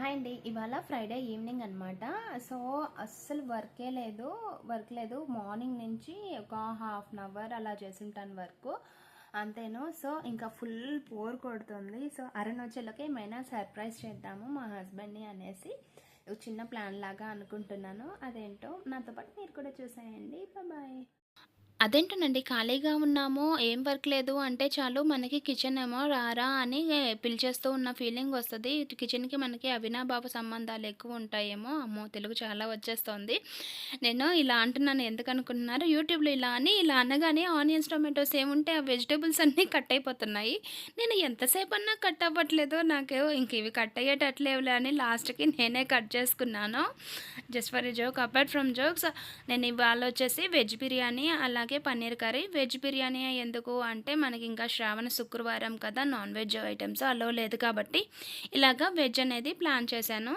Hi అండి. ఇవాళ Friday evening అనమాట సో అస్సలు వర్కే లేదు. వర్క్ లేదు. మార్నింగ్ నుంచి ఒక హాఫ్ అన్ అవర్ అలా చేసింటాను వర్క్. అంతేను. సో ఇంకా ఫుల్ పోర్ కొడుతుంది. సో అరుణాచల్కి ఏమైనా సర్ప్రైజ్ చేద్దాము మా హస్బెండ్ని అనేసి ఒక చిన్న ప్లాన్ లాగా అనుకుంటున్నాను. అదేంటో నాతో పాటు మీరు కూడా చూసేయండి. బాయ్ అదేంటోనండి ఖాళీగా ఉన్నాము ఏం వర్క్ లేదు అంటే చాలు మనకి కిచెన్ ఏమో రారా అని పిలిచేస్తూ ఉన్న ఫీలింగ్ వస్తుంది. కిచెన్కి మనకి అవినాభావ సంబంధాలు ఎక్కువ ఉంటాయేమో అమ్మో తెలుగు చాలా వచ్చేస్తుంది. నేను ఇలా అంటున్నాను ఎందుకు అనుకుంటున్నారు యూట్యూబ్లో ఇలా అని ఇలా అనగానే ఆనియన్స్ టొమాటోస్ ఏముంటే ఆ వెజిటేబుల్స్ అన్నీ కట్ అయిపోతున్నాయి. నేను ఎంతసేపు అన్నా కట్ అవ్వట్లేదు నాకు ఇంక ఇవి కట్ అయ్యేటట్లేవులే అని లాస్ట్కి నేనే కట్ చేసుకున్నాను. Just for a joke apart from jokes నేను ఇవాళ వచ్చేసి వెజ్ బిర్యానీ అలాగే అలాగే పన్నీర్ కర్రీ వెజ్ బిర్యానీ ఎందుకు అంటే మనకి ఇంకా శ్రావణ శుక్రవారం కదా నాన్ వెజ్ ఐటమ్స్ అలో లేదు కాబట్టి ఇలాగా వెజ్ అనేది ప్లాన్ చేశాను.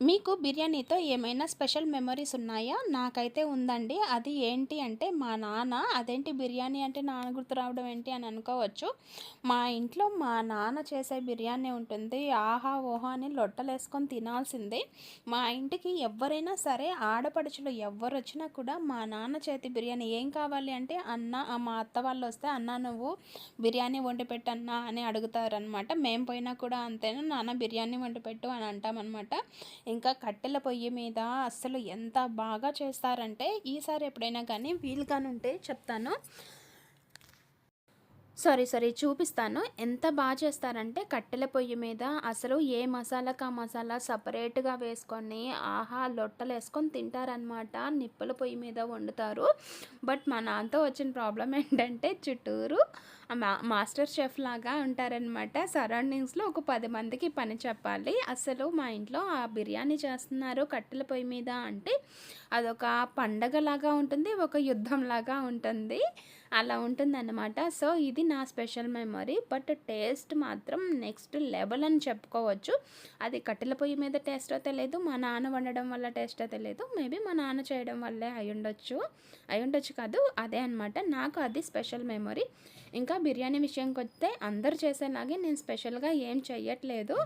మీకు బిర్యానీతో ఏమైనా స్పెషల్ మెమరీస్ ఉన్నాయా? నాకైతే ఉందండి. అది ఏంటి అంటే మా నాన్న అదేంటి బిర్యానీ అంటే నాన్న గుర్తు రావడం ఏంటి అని అనుకోవచ్చు. మా ఇంట్లో మా నాన్న చేసే బిర్యానీ ఉంటుంది. ఆహా ఓహా అని లొట్టలేసుకొని తినాల్సిందే. మా ఇంటికి ఎవరైనా సరే ఆడపడుచులు ఎవరు వచ్చినా కూడా మా నాన్న చేతి బిర్యానీ ఏం కావాలి అంటే అన్న మా అత్త వాళ్ళు వస్తే అన్న నువ్వు బిర్యానీ వండి పెట్టన్నా అని అడుగుతారనమాట మేము పోయినా కూడా అంతేనా నాన్న బిర్యానీ వండి పెట్టు అని అంటామన్నమాట. ఇంకా కట్టెల పొయ్యి మీద అస్సలు ఎంత బాగా చేస్తారంటే ఈసారి ఎప్పుడైనా కానీ వీలుగానుంటే ఉంటే చెప్తాను. సారీ సారీ చూపిస్తాను. ఎంత బాగా చేస్తారంటే కట్టెల పొయ్యి మీద అసలు ఏ మసాలాకు ఆ మసాలా సపరేట్గా వేసుకొని ఆహా లొట్టలు వేసుకొని తింటారనమాట నిప్పుల పొయ్యి మీద వండుతారు. బట్ మా నాన్నతో వచ్చిన ప్రాబ్లం ఏంటంటే చుట్టూరు మా మాస్టర్ షెఫ్ లాగా ఉంటారనమాట సరౌండింగ్స్లో ఒక పది మందికి పని చెప్పాలి. అసలు మా ఇంట్లో ఆ బిర్యానీ చేస్తున్నారు కట్టెల పొయ్యి మీద అంటే అదొక పండగలాగా ఉంటుంది ఒక యుద్ధం లాగా ఉంటుంది. అలా ఉంటుందన్నమాట. సో ఇది నా స్పెషల్ మెమరీ. బట్ టేస్ట్ మాత్రం నెక్స్ట్ లెవెల్ అని చెప్పుకోవచ్చు. అది కట్టెల పొయ్యి మీద టేస్టో తెలియదు మా నాన్న వండడం వల్ల టేస్టో తెలియదు మేబీ మా నాన్న చేయడం వల్లే అయి ఉండొచ్చు అయి ఉండొచ్చు కాదు అదే అనమాట నాకు అది స్పెషల్ మెమరీ. ఇంకా బిర్యానీ విషయంకి వస్తే అందరు చేసేలాగే నేను స్పెషల్గా ఏం చెయ్యట్లేదు.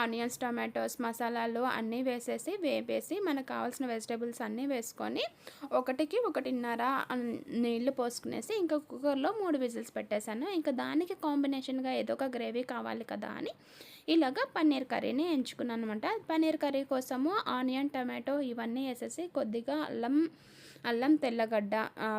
ఆనియన్స్ టమాటోస్ మసాలాలు అన్నీ వేసేసి వేపేసి మనకు కావాల్సిన వెజిటేబుల్స్ అన్నీ వేసుకొని ఒకటికి ఒకటిన్నర నీళ్ళు పోసుకునేసి ఇంకా కుక్కర్లో మూడు విజిల్స్ పెట్టేశాను. ఇంకా దానికి కాంబినేషన్గా ఏదో ఒక గ్రేవీ కావాలి కదా అని ఇలాగ పన్నీర్ కర్రీని ఎంచుకున్నాను అనమాట పన్నీర్ కర్రీ కోసము ఆనియన్ టమాటో ఇవన్నీ వేసేసి కొద్దిగా అల్లం అల్లం తెల్లగడ్డ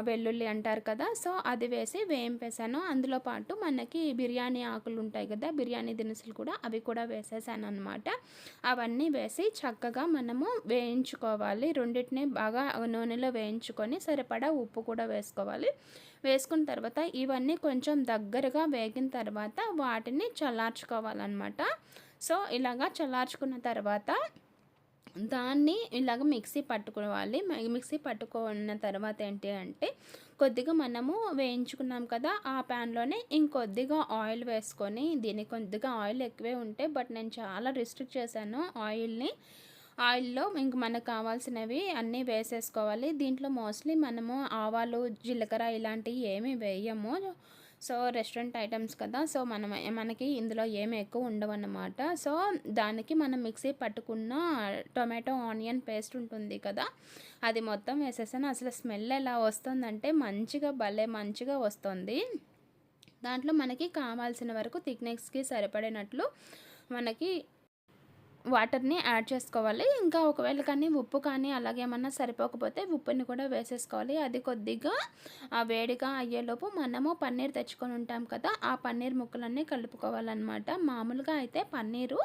వెల్లుల్లి అంటారు కదా. సో అది వేసి వేయింపేసాను అందులో పాటు మనకి బిర్యానీ ఆకులు ఉంటాయి కదా బిర్యానీ దినుసులు కూడా అవి కూడా వేసేసాను అనమాట అవన్నీ వేసి చక్కగా మనము వేయించుకోవాలి. రెండింటిని బాగా నూనెలో వేయించుకొని సరిపడా ఉప్పు కూడా వేసుకోవాలి. వేసుకున్న తర్వాత ఇవన్నీ కొంచెం దగ్గరగా వేగిన తర్వాత వాటిని చల్లార్చుకోవాలన్నమాట. సో ఇలాగా చల్లార్చుకున్న తర్వాత దాన్ని ఇలాగ మిక్సీ పట్టుకోవాలి. మిక్సీ పట్టుకున్న తర్వాత ఏంటి అంటే కొద్దిగా మనము వేయించుకున్నాం కదా ఆ ప్యాన్లోనే ఇంకొద్దిగా ఆయిల్ వేసుకొని దీనికి కొద్దిగా ఆయిల్ ఎక్కువే ఉంటే బట్ నేను చాలా రిస్ట్రిక్ట్ చేశాను ఆయిల్ని. ఆయిల్లో ఇంక మనకు కావాల్సినవి అన్నీ వేసేసుకోవాలి. దీంట్లో మోస్ట్లీ మనము ఆవాలు జీలకర్ర ఇలాంటివి ఏమీ వేయము. సో రెస్టారెంట్ ఐటమ్స్ కదా సో మనం మనకి ఇందులో ఏమి ఎక్కువ ఉండవన్నమాట. సో దానికి మనం మిక్సీ పట్టుకున్న టొమాటో ఆనియన్ పేస్ట్ ఉంటుంది కదా అది మొత్తం వేసేసాను. అసలు స్మెల్ ఎలా వస్తుందంటే మంచిగా భలే మంచిగా వస్తుంది. దాంట్లో మనకి కావాల్సిన వరకు థిక్నెస్కి సరిపడినట్లు మనకి వాటర్ని యాడ్ చేసుకోవాలి. ఇంకా ఒకవేళ కానీ ఉప్పు కానీ అలాగే ఏమన్నా సరిపోకపోతే ఉప్పుని కూడా వేసేసుకోవాలి. అది కొద్దిగా వేడిగా అయ్యేలోపు మనము పన్నీర్ తెచ్చుకొని ఉంటాం కదా ఆ పన్నీర్ ముక్కలన్నీ కలుపుకోవాలన్నమాట. మామూలుగా అయితే పన్నీరు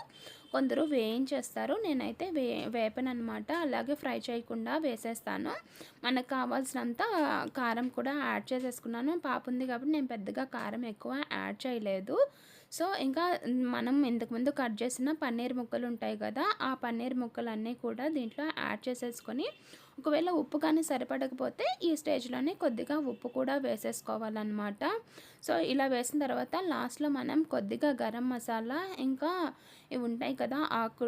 కొందరు వేయించేస్తారు. నేనైతే వే వేపనమాట అలాగే ఫ్రై చేయకుండా వేసేస్తాను. మనకు కావాల్సినంత కారం కూడా యాడ్ చేసేసుకున్నాను. పాప ఉంది కాబట్టి నేను పెద్దగా కారం ఎక్కువ యాడ్ చేయలేదు. సో ఇంకా మనం ఇంతకుముందు కట్ చేసిన పన్నీర్ ముక్కలు ఉంటాయి కదా ఆ పన్నీర్ ముక్కలన్నీ కూడా దీంట్లో యాడ్ చేసేసుకొని ఒకవేళ ఉప్పు కానీ సరిపడకపోతే ఈ స్టేజ్లోనే కొద్దిగా ఉప్పు కూడా వేసేసుకోవాలన్నమాట. సో ఇలా వేసిన తర్వాత లాస్ట్లో మనం కొద్దిగా గరం మసాలా ఇంకా ఇవి ఉంటాయి కదా ఆకు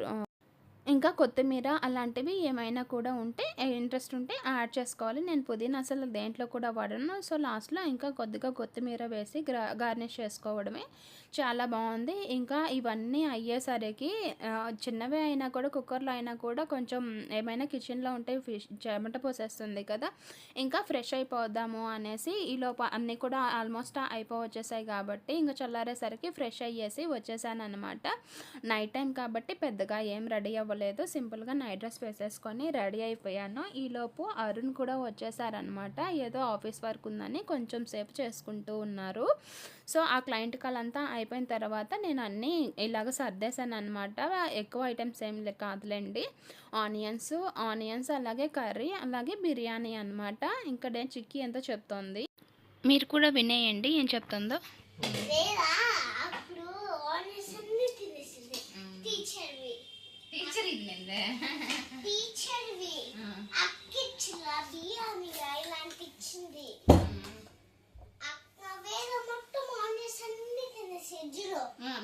ఇంకా కొత్తిమీర అలాంటివి ఏమైనా కూడా ఉంటే ఇంట్రెస్ట్ ఉంటే యాడ్ చేసుకోవాలి. నేను పుదీనా అసలు దేంట్లో కూడా వాడను. సో లాస్ట్లో ఇంకా కొద్దిగా కొత్తిమీర వేసి గ్రా గార్నిష్ చేసుకోవడమే. చాలా బాగుంది. ఇంకా ఇవన్నీ అయ్యేసరికి చిన్నవి చిన్నవే అయినా కూడా కుక్కర్లో అయినా కూడా కొంచెం ఏమైనా కిచెన్లో ఉంటే ఫిష్ చెమట పోసేస్తుంది కదా. ఇంకా ఫ్రెష్ అయిపోదాము అనేసి ఈ అన్నీ కూడా ఆల్మోస్ట్ అయిపోవచ్చేసాయి కాబట్టి ఇంకా చల్లారేసరికి ఫ్రెష్ అయ్యేసి వచ్చేసాను అనమాట నైట్ టైం కాబట్టి పెద్దగా ఏం రెడీ అవ్వలేదు సింపుల్గా నైట్ డ్రెస్ వేసేసుకొని రెడీ అయిపోయాను. ఈలోపు అరుణ్ కూడా వచ్చేసారనమాట ఏదో ఆఫీస్ వర్క్ ఉందని కొంచెం సేపు చేసుకుంటూ ఉన్నారు. సో ఆ క్లయింట్ కాల్ అంతా అయిపోయిన తర్వాత నేను అన్నీ ఇలాగ సర్దేశాను అనమాట ఎక్కువ ఐటమ్స్ ఏం లే కాదులేండి. ఆనియన్స్ ఆనియన్స్ అలాగే కర్రీ అలాగే బిర్యానీ అనమాట ఇంకా నేను చిక్కీ ఎంతో చెప్తోంది. మీరు కూడా వినేయండి ఏం చెప్తుందో.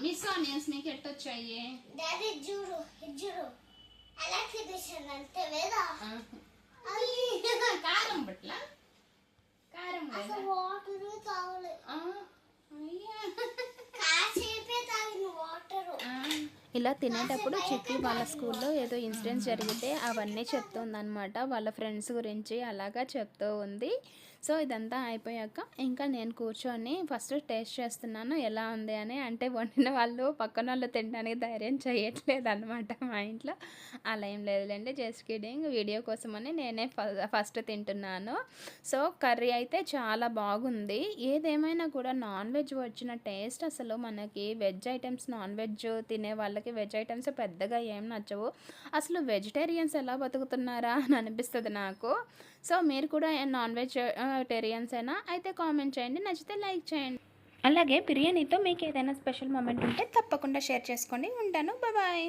మిస్ ఆనియన్స్ మీకు ఎట్టొచ్చాయి? డాడీ జురు జురు ఎలా తినేసాను అంతే వేద కారం పట్ల కారం అసలు ఇలా తినేటప్పుడు చిట్టి వాళ్ళ స్కూల్లో ఏదో ఇన్సిడెంట్స్ జరిగితే అవన్నీ చెప్తుందనమాట వాళ్ళ ఫ్రెండ్స్ గురించి అలాగా చెప్తూ ఉంది. సో ఇదంతా అయిపోయాక ఇంకా నేను కూర్చొని ఫస్ట్ టేస్ట్ చేస్తున్నాను ఎలా ఉంది అని. అంటే వండిన వాళ్ళు పక్కన వాళ్ళు తినడానికి ధైర్యం చేయట్లేదు అనమాట మా ఇంట్లో. అలా ఏం లేదులేండి జస్ట్ కిడింగ్ వీడియో కోసమని నేనే ఫ- ఫస్ట్ తింటున్నాను. సో కర్రీ అయితే చాలా బాగుంది. ఏదేమైనా కూడా నాన్ వెజ్ వచ్చిన టేస్ట్ అసలు మనకి వెజ్ ఐటమ్స్ నాన్ వెజ్ తినే వాళ్ళకి వెజ్ ఐటమ్స్ పెద్దగా ఏం నచ్చవు. అసలు వెజిటేరియన్స్ ఎలా బతుకుతున్నారా అని అనిపిస్తుంది నాకు. సో మీరు కూడా నాన్ వెజిటేరియన్స్ అయినా అయితే కామెంట్ చేయండి. నచ్చితే లైక్ చేయండి. అలాగే బిర్యానీతో మీకు ఏదైనా స్పెషల్ మూమెంట్ ఉంటే తప్పకుండా షేర్ చేసుకోండి. ఉంటాను. బాయ్.